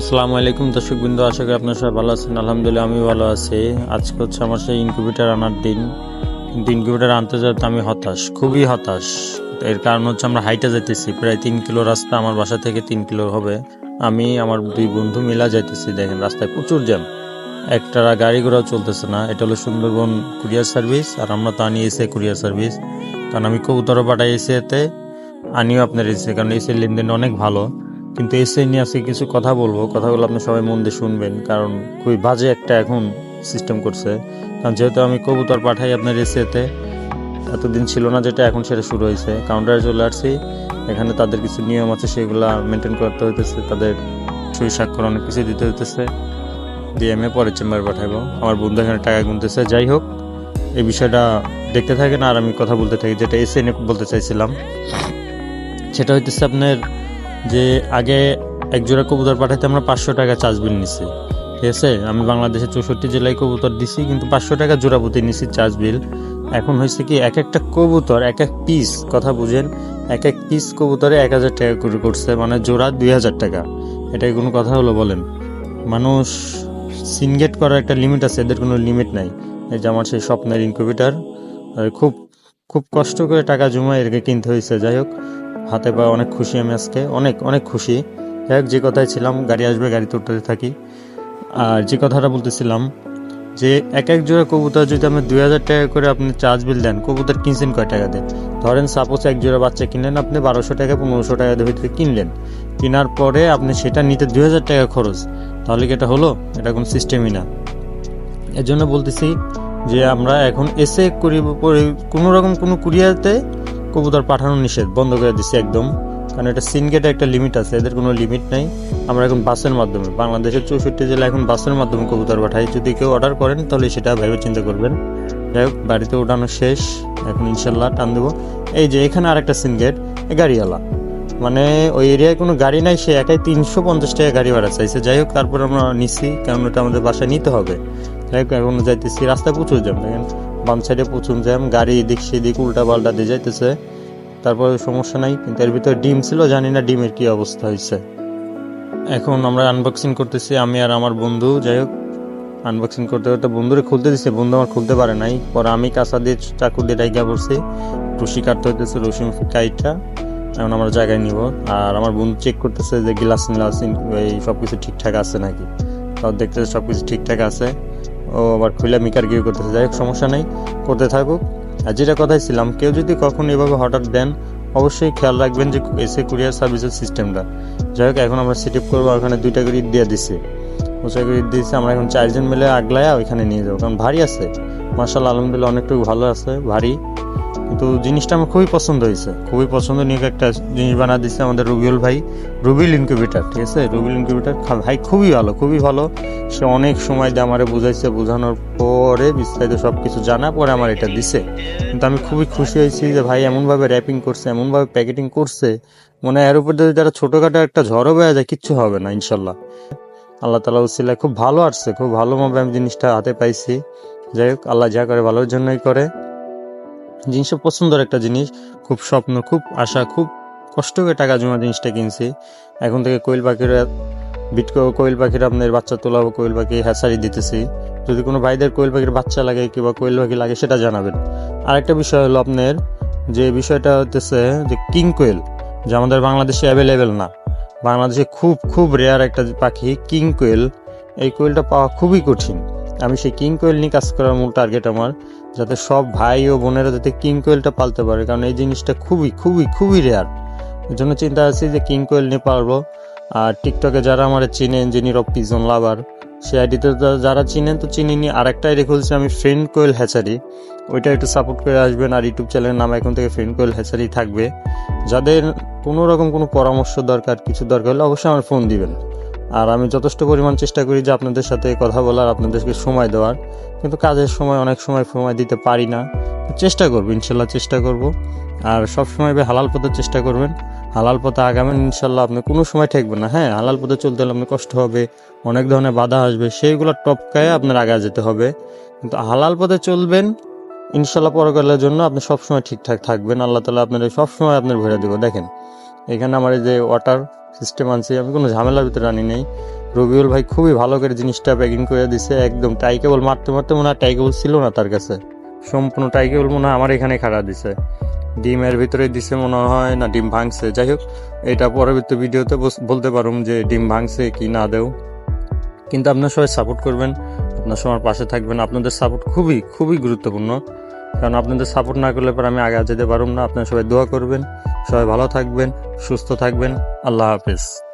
আসসালামু আলাইকুম দর্শক বিন্দু আশা করি আপনারা সবাই ভালো আছেন। আলহামদুলিল্লাহ আমি ভালো আছি। আজকে হচ্ছে আমার সেই ইনকিউবেটার আনার দিন। কিন্তু ইনকিউবেটার আনতে যেতে আমি হতাশ, খুবই হতাশ। এর কারণ হচ্ছে আমরা হাইটে যাইতেছি, প্রায় তিন কিলো রাস্তা আমার বাসা থেকে তিন কিলো হবে। আমি, আমার দুই বন্ধু মিলা যাইতেছি, দেখেন রাস্তায় প্রচুর জ্যাম। একটা গাড়ি ঘোড়াও চলতেছে না। এটা হলো সুন্দরবন কুরিয়ার সার্ভিস, আর আমরা তো আনিয়েছি কুরিয়ার সার্ভিস। কারণ আমি কবুতরও পাঠাইছি এতে আনিও আপনার এসে কারণ এসে লেনদেন অনেক ভালো। কিন্তু এসে নিয়ে আজকে কিছু কথা বলব। কথাগুলো আপনি সবাই মন দিয়ে শুনবেন, কারণ খুবই বাজে একটা এখন সিস্টেম করছে। কারণ যেহেতু আমি কবুতর পাঠাই আপনার এসেতে, এতদিন ছিল না যেটা, এখন সেটা শুরু হয়েছে। কাউন্টারে চলে আসছি, এখানে তাদের কিছু নিয়ম আছে, সেগুলা মেনটেন করতে হইতেছে, তাদের সই স্বাক্ষর অনেক কিছু দিতে হইতেছে। দিয়ে আমি পরের চেম্বার পাঠাবো আমার বন্ধু এখানে টাকা গুনতেছে, যাই হোক, এই বিষয়টা দেখতে থাকেন, আর আমি কথা বলতে থাকি, যেটা এসে বলতে চাইছিলাম। সেটা হইতেছে আপনার যে আগে এক জোড়া কবুতর পাঠাতে আমরা পাঁচশো টাকা চার্জ বিল নিছি। ঠিক আছে? আমি বাংলাদেশের চৌষট্টি জেলায় কবুতর দিছি, কিন্তু পাঁচশো টাকা জোড়া প্রতি নিছি চার্জ বিল। এখন হয়েছে কি, এক একটা কবুতর, এক এক পিস কথা বুঝেন, এক এক পিস কবুতরে এক হাজার টাকা করে করছে মানে জোড়া দুই হাজার টাকা। এটাই কোনো কথা হলো বলেন। মানুষ সিনগেট করার একটা লিমিট আছে, এদের কোনো লিমিট নাই। এই যে আমার সেই স্বপ্নের ইনকিউবেটার খুব খুব কষ্ট করে টাকা জমায় এটাকে কিনতে হয়েছে। যাই হোক হাতে পায়ে অনেক খুশি আমি আজকে, অনেক অনেক খুশি। যাই যে কথায় ছিলাম, গাড়ি আসবে গাড়িতে উঠতে থাকি। আর যে কথাটা বলতেছিলাম, যে এক এক জোড়া কবুতর যদি আপনি দুই হাজার টাকা করে আপনি চার্জ বিল দেন, কবুতর কিনছেন কয় টাকা দেন ধরেন সাপোজ এক জোড়া বাচ্চা কিনলেন আপনি বারোশো টাকা, পনেরোশো টাকা ভিতরে কিনলেন। কেনার পরে আপনি সেটা নিতে দুই হাজার টাকা খরচ। তাহলে কি এটা হলো? এটা কোনো সিস্টেমই না। এর জন্য বলতেছি যে আমরা এখন এসে করি কোনো রকম কোনো কুরিয়াতে কবুতর পাঠানো নিষেধ, বন্ধ করে দিচ্ছে একদম। কারণ এটা সিনগেটে একটা লিমিট আছে, এদের কোনো লিমিট নাই। আমরা এখন বাসের মাধ্যমে, বাংলাদেশের চৌষট্টি জেলা এখন বাসের মাধ্যমে কবুতর পাঠাই। যদি কেউ অর্ডার করেন, তাহলে সেটা ভেবে চিন্তা করবেন। যাই হোক, বাড়িতে ওঠানো শেষ। এখন ইনশাল্লাহ টান দেবো। এই যে এখানে আরেকটা সিনগেট গাড়িওয়ালা। মানে ওই এরিয়ায় কোনো গাড়ি নাই, সে একাই তিনশো পঞ্চাশ টাকা গাড়ি ভাড়া চাইছে। যাই হোক, তারপর আমরা নিচ্ছি কারণ ওটা আমাদের বাসায় নিতে হবে। যাই হোক, এখন যাইতেছি রাস্তায় প্রচুর জ্যাম, দেখেন। বাম সাইডে প্রচুর জ্যাম, গাড়ি এদিক সেদিক উল্টা পাল্টা দিয়ে যাইতেছে। তারপরে সমস্যা নাই, কিন্তু এর ভিতরে ডিম ছিল, জানি না ডিমের কি অবস্থা হয়েছে এখন আমরা আনবক্সিং করতেছি, আমি আর আমার বন্ধু, যাই হোক আনবক্সিং করতে করতে বন্ধুরে খুলতে দিচ্ছে বন্ধু আমার খুলতে পারে নাই। পরে আমি কাঁচা দিয়ে চাকু দিয়ে ডাইকা পড়ছি, রশি কাটতে হইতেছে, রশি কাইটটা এখন আমরা জায়গায় নিব। আর আমার বন্ধু চেক করতেছে যে গ্লাস মিলাস এই সব কিছু ঠিকঠাক আছে নাকি? তাও দেখতেছে সব কিছু ঠিকঠাক আছে। ও আবার খুলে মিকার গিয়ে করতেছে। যাই হোক, সমস্যা নেই, করতে থাকুক। আর যেটা কথাই ছিলাম, কেউ যদি কখন এভাবে হঠাৎ দেন, অবশ্যই খেয়াল রাখবেন যে এসে কুরিয়ার সার্ভিসের সিস্টেমটা যাই হোক, এখন আমরা সেট করব, ওখানে দুইটা করে দিয়ে দিছি। ওটা করে দিয়েছি, আমরা এখন চারজন মিলে আগলায়া ওইখানে নিয়ে যাব। কারণ ভারী আছে। মার্শাল আলহামদুলিল্লাহ, অনেকটুকু ভালো আছে, ভারী। কিন্তু জিনিসটা আমার খুবই পছন্দ হয়েছে। খুবই পছন্দনীয় একটা জিনিস বানা দিচ্ছে আমাদের রুবিউল ভাই রুবিল ইনকিউবেটার ঠিক আছে? রুবিল ইনকিউবেটার ভাই খুবই ভালো খুবই ভালো। সে অনেক সময় দিয়ে আমারে বুঝাইছে, বোঝানোর পরে বিস্তারিত সব কিছু জানা পরে আমার এটা দিছে। কিন্তু আমি খুবই খুশি হয়েছি যে ভাই এমনভাবে র্যাপিং করছে, এমনভাবে প্যাকেটিং করছে, মনে হয় এর উপর যদি যারা ছোটোখাটো একটা ঝড়ও বেড়ে যায়, কিচ্ছু হবে না, ইনশাল্লাহ। আল্লাহ তালা উসিলায় খুব ভালো আসছে, খুব ভালোভাবে আমি জিনিসটা হাতে পাইছি। যাই হোক, আল্লাহ যা করে ভালোর জন্যই করে। জিনিসটা পছন্দের একটা জিনিস, খুব স্বপ্ন, খুব আশা, খুব কষ্ট করে টাকা জমা জিনিসটা কিনছি। এখন থেকে কোয়েল পাখির, বিট কোয়েল পাখির আপনার বাচ্চা তোলাবো, কোয়েল পাখি হ্যাসারি দিতেছি। যদি কোনো ভাইদের কোয়েল পাখির বাচ্চা লাগে কিংবা কোয়েল পাখি লাগে সেটা জানাবেন। আরেকটা বিষয় হলো আপনার, যে বিষয়টা হতেছে যে কিং কোয়েল, যে আমাদের বাংলাদেশে অ্যাভেলেবেল না। বাংলাদেশে খুব খুব রেয়ার একটা পাখি কিং কোয়েল। এই কোয়েলটা পাওয়া খুবই কঠিন। আমি সেই কিং কোয়েল নিয়ে কাজ করার মূল টার্গেট আমার, যাতে সব ভাই ও বোনেরা যাতে কিং কোয়েলটা পালতে পারে, কারণ এই জিনিসটা খুবই খুবই খুবই রেয়ার এর জন্য চিন্তা আছি যে কিং কোয়েল নিয়ে পারব। আর টিকটকে যারা আমার চিনেন যিনি রব পিজন লাভার সে আইডিতে যারা চিনেন তো চিনিনি আর একটা আইডি খুলছি আমি ফ্রেন্ড কোয়েল হ্যাচারি ওইটা একটু সাপোর্ট করে আসবেন, আর ইউটিউব চ্যানেলের নাম এখন থেকে ফ্রেন্ড কোয়েল হ্যাচারি থাকবে। যাদের কোনো রকম কোনো পরামর্শ দরকার, কিছু দরকার হলে অবশ্যই আমার ফোন দিবেন। আর আমি যথেষ্ট পরিমাণ চেষ্টা করি যে আপনাদের সাথে কথা বলার, আপনাদেরকে সময় দেওয়ার। কিন্তু কাজের সময় অনেক সময় সময় দিতে পারি না। চেষ্টা করব, ইনশাল্লাহ চেষ্টা করব। আর সব সময় হালাল পথে চেষ্টা করবেন। হালাল পথে আগামেন ইনশাল্লাহ আপনি কোনো সময় ঠেকবেন না। হ্যাঁ হালাল পথে চলতে হলে আপনার কষ্ট হবে, অনেক ধরনের বাধা আসবে, সেইগুলো টপকায় আপনার আগা যেতে হবে। কিন্তু হালাল পথে চলবেন, ইনশাল্লাহ পরকালের জন্য আপনি সবসময় ঠিকঠাক থাকবেন। আল্লাহ তালা আপনার সবসময় আপনার ভরে দেবো। দেখেন, এখানে আমার এই যে ওয়াটার সিস্টেম আনছি। আমি কোনো ঝামেলার ভিতরে আনি নেই। রবিউল ভাই খুবই ভালো করে জিনিসটা প্যাকিং করে দিছে, একদম টাইকেবল মারতে মারতে মনে হয় টাইকেবল ছিল না তার কাছে। সম্পূর্ণ টাইকেবল মনে হয় আমার এখানে খাড়া দিছে। ডিমের ভিতরে দিছে মনে হয় না, ডিম ভাঙছে। যাই হোক, এটা পরবর্তী ভিডিওতে বলতে পারুম যে ডিম ভাঙছে কি না দেও। কিন্তু আপনার সবাই সাপোর্ট করবেন। আপনার সবার পাশে থাকবেন। আপনাদের সাপোর্ট খুবই খুবই গুরুত্বপূর্ণ। কারণ আপনাদের সাপোর্ট না করলে পর আমি আগে যেতে পারুম না। আপনারা সবাই দোয়া করবেন, সবাই ভালো থাকবেন, সুস্থ থাকবেন। আল্লাহ হাফেজ।